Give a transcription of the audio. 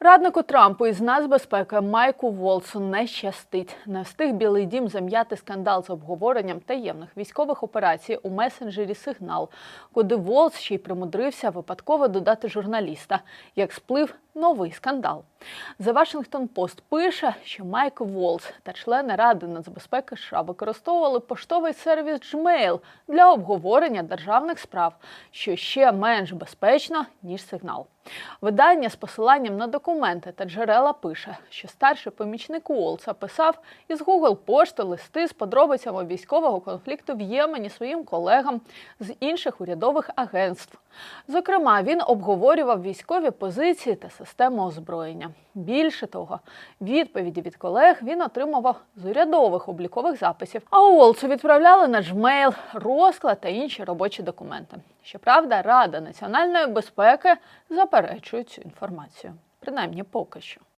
Раднику Трампу із нацбезпеки Майку Волсу не щастить. Не встиг Білий Дім зам'яти скандал з обговоренням таємних військових операцій у месенджері Сигнал, куди Волс ще й примудрився випадково додати журналіста, як сплив новий скандал. The Washington Post пише, що Майк Волс та члени Ради нацбезпеки США використовували поштовий сервіс Gmail для обговорення державних справ, що ще менш безпечно ніж сигнал. Видання з посиланням на документи та джерела пише, що старший помічник Уолса писав із Google пошти листи з подробицями військового конфлікту в Ємені своїм колегам з інших урядових агентств. Зокрема, він обговорював військові позиції та систему озброєння. Більше того, відповіді від колег він отримував з урядових облікових записів. А Уолцу відправляли на Gmail розклад та інші робочі документи. Щоправда, Рада національної безпеки заперечує цю інформацію, принаймні поки що.